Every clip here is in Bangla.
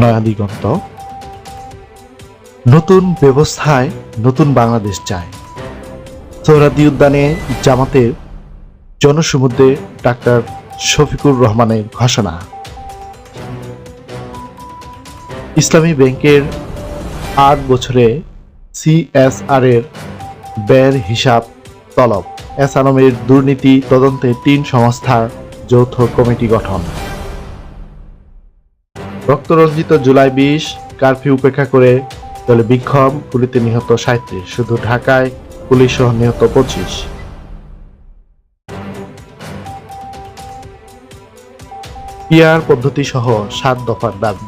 নয়া দিগন্ত নতুন ব্যবস্থায় নতুন বাংলাদেশ চায়। সোহরাদি উদ্যানে জামাতের জনসমুদ্রে ডাক্তার শফিকুর রহমানের ঘোষণা। ইসলামী ব্যাংকের আট বছরে সিএসআর এর ব্যয়ের হিসাব তলব। এস আলমের দুর্নীতি তদন্তে তিন সংস্থার যৌথ কমিটি গঠন। রক্তরঞ্জিত জুলাই বিশ কারফিউ উপেক্ষা করে দলে বিক্ষোভ, গুলিতে নিহত সাঁত্রিশ শুধু ঢাকায় পুলিশ সহ নিহত পঁচিশ। পিআর পদ্ধতি সহ সাত দফার দাবি।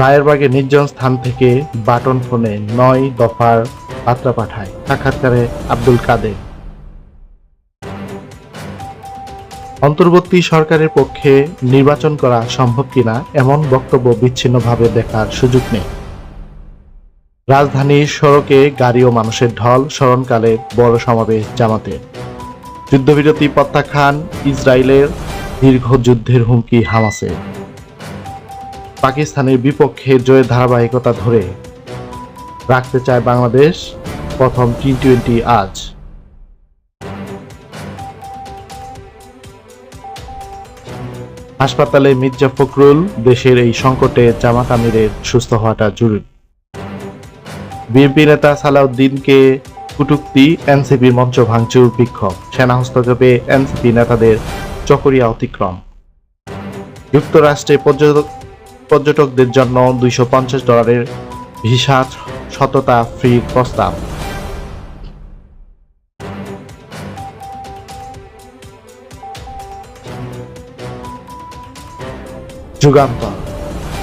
রায়েরবাগে নির্জন স্থান থেকে বাটন ফোনে নয় দফার বার্তা পাঠায় সাক্ষাৎকারে আব্দুল কাদের। অন্তর্বর্তী সরকারের পক্ষে নির্বাচন করা সম্ভব কিনা এমন বক্তব্য বিচ্ছিন্নভাবে দেখার সুযোগ নেই। রাজধানীর সড়কে গাড়ি ও মানুষের ঢল স্মরণকালে বড় সমাবেশ জামাতে যুদ্ধবিরতি প্রত্যাখ্যান ইসরায়েলের দীর্ঘ যুদ্ধের হুমকি হামাসে পাকিস্তানের বিপক্ষে জয়ের ধারাবাহিকতা ধরে রাখতে চায় বাংলাদেশ। প্রথম টি টোয়েন্টি আজ। হাসপাতালে মির্জা ফখরুল দেশের এই সংকটে জামাত আমিরের সুস্থ হওয়াটা জরুরি। বিএনপি নেতা সালাউদ্দিনকে কুটুক্তি এনসিপির মঞ্চ ভাঙচুর, বিক্ষোভ। সেনা হস্তক্ষেপে এনসিপি নেতাদের চকরিয়া অতিক্রম। যুক্তরাষ্ট্রে পর্যটক পর্যটকদের জন্য দুইশো পঞ্চাশ ডলারের ভিসা সততা ফ্রি প্রস্তাব। যুগান্তর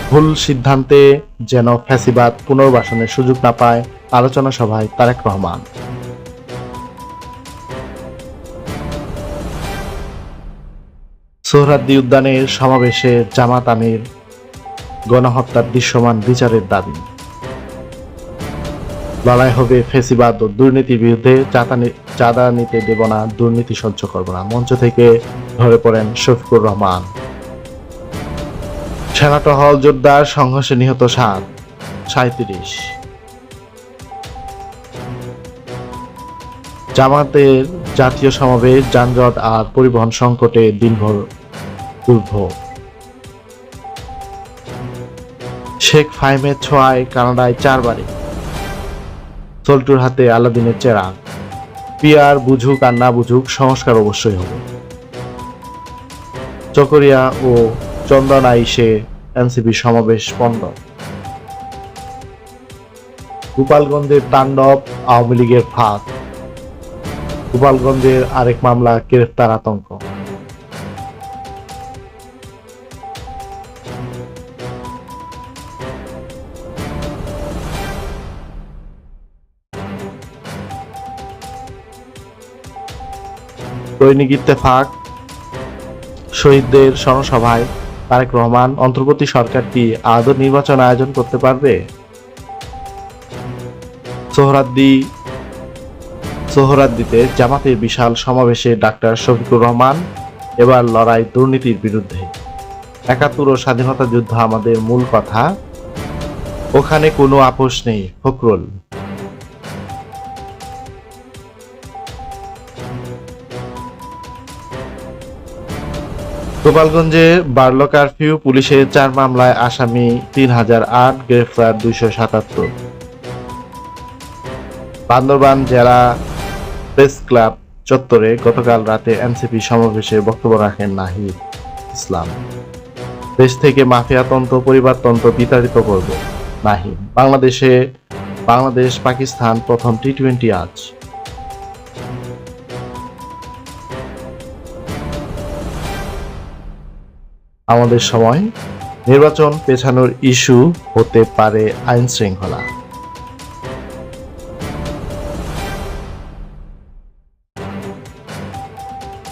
ভুল সিদ্ধান্তে যেন ফ্যাসিবাদ পুনর্বাসনের সুযোগ না পায় আলোচনা সভায় তারেক রহমান। সোহরাদ্দি উদ্যানের সমাবেশে জামাত আমির, গণহত্যার দৃশ্যমান বিচারের দাবি। লড়াই হবে ফেসিবাদ ও দুর্নীতির বিরুদ্ধে চাঁদা নিতে দেব না দুর্নীতি সহ্য করব না। মঞ্চ থেকে ধরে পড়েন শফিকুর রহমান। সেনাটহল যোদ্ধার সংঘর্ষে নিহত সাত সাঁত্রিশ জামাতের জাতীয় সমাবেশ, যানজট আর পরিবহন সংকটে দিনভর দুর্ভোগ শেখ ফাইমের ছোঁয়ায় কানাডায় চারবারে। সল্টুর হাতে আলাদিনের চেরাগ পিয়ার বুঝুক আর না বুঝুক, সংস্কার অবশ্যই হবে। চকরিয়া ও চন্দনাইশে এনসিপি সমাবেশ বন্ধ। গোপালগঞ্জের তাণ্ডব আওয়ামী লীগের ফাঁদ। গোপালগঞ্জের আরেক মামলা গ্রেফতার আতঙ্ক। দৈনিক ইত্তেফাক, শহীদদের স্মরণসভায় তারেক রহমান অন্তর্বর্তী সরকার কি আদৌ নির্বাচন আয়োজন করতে পারবে? সোহরাদ্দি, সোহরাদ্দিতে জামাতের বিশাল সমাবেশে ডাক্তার শফিকুর রহমান, এবার লড়াই দুর্নীতির বিরুদ্ধে। একাত্তর ও স্বাধীনতা যুদ্ধ আমাদের মূল কথা। ওখানে কোনো আপোষ নেই, ফখরুল। গোপালগঞ্জে বাড়ল কারফিউ পুলিশের চার মামলায় আসামি তিন হাজার আট, গ্রেফতার দুইশো সাতাত্তর। বান্দরবান জেলা প্রেস ক্লাব চত্বরে গতকাল রাতে এনসিপি সমাবেশে বক্তব্য রাখেন নাহিদ ইসলাম। দেশ থেকে মাফিয়াতন্ত্র পরিবারতন্ত্র বিতাড়িত করব। নাহিদ, বাংলাদেশে বাংলাদেশ পাকিস্তান প্রথম টি টোয়েন্টি আজ। আমাদের সময় নির্বাচন পেছানোর ইস্যু হতে পারে আইন শৃঙ্খলা।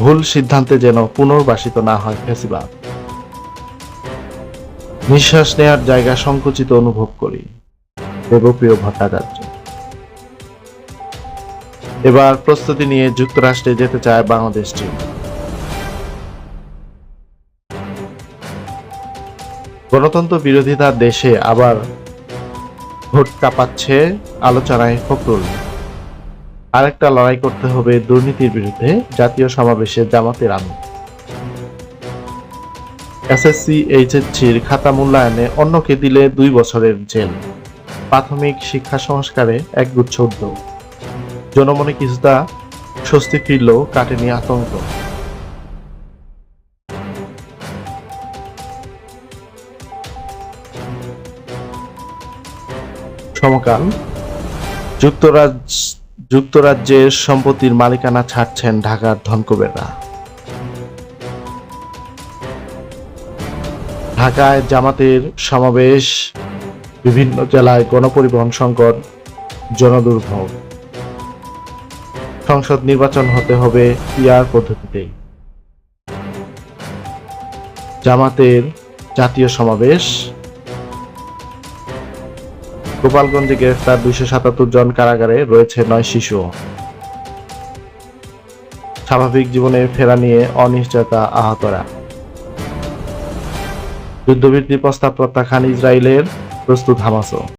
ভুল সিদ্ধান্তে যেন পুনর্বাসিত না হয় ফেসিবাদ। নিঃশ্বাস নেয়ার জায়গা সংকুচিত অনুভব করি। দেবপ্রিয় ভট্টাচার্য। এবার প্রস্তুতি নিয়ে যুক্তরাষ্ট্রে যেতে চায় বাংলাদেশ টিম গণতন্ত্র বিরোধিতা দেশে আবার ভোট কাঁপাচ্ছে আলোচনায় ফখরুল। আরেকটা লড়াই করতে হবে দুর্নীতির বিরুদ্ধে জাতীয় সমাবেশে জামাতের আমির। এসএসসি, এইচএসসির খাতা মূল্যায়নে অন্যকে দিলে দুই বছরের জেল। প্রাথমিক শিক্ষা সংস্কারে একগুচ্ছ উদ্যোগ। জনমনে কিছুটা স্বস্তি ফিরলেও কাটেনি আতঙ্ক। সমকাল যুক্তরাজ্য যুক্তরাজ্যের সম্পত্তির মালিকানা ছাড়ছেন ঢাকার ধনকুবেররা। ঢাকায় জামাতের সমাবেশ, বিভিন্ন জেলায় গণপরিবহন সংকট, জনদুর্ভোগ। সংসদ নির্বাচন হতে হবে পিআর পদ্ধতিতেই। জামাতের জাতীয় সমাবেশ গোপালগঞ্জে গ্রেফতার দুইশো সাতাত্তর জন কারাগারে রয়েছে নয় শিশু। স্বাভাবিক জীবনে ফেরা নিয়ে অনিশ্চয়তা আহতরা। যুদ্ধবৃত্তি প্রস্তাব প্রত্যাখ্যান ইসরায়েলের প্রস্তুত হামাসও।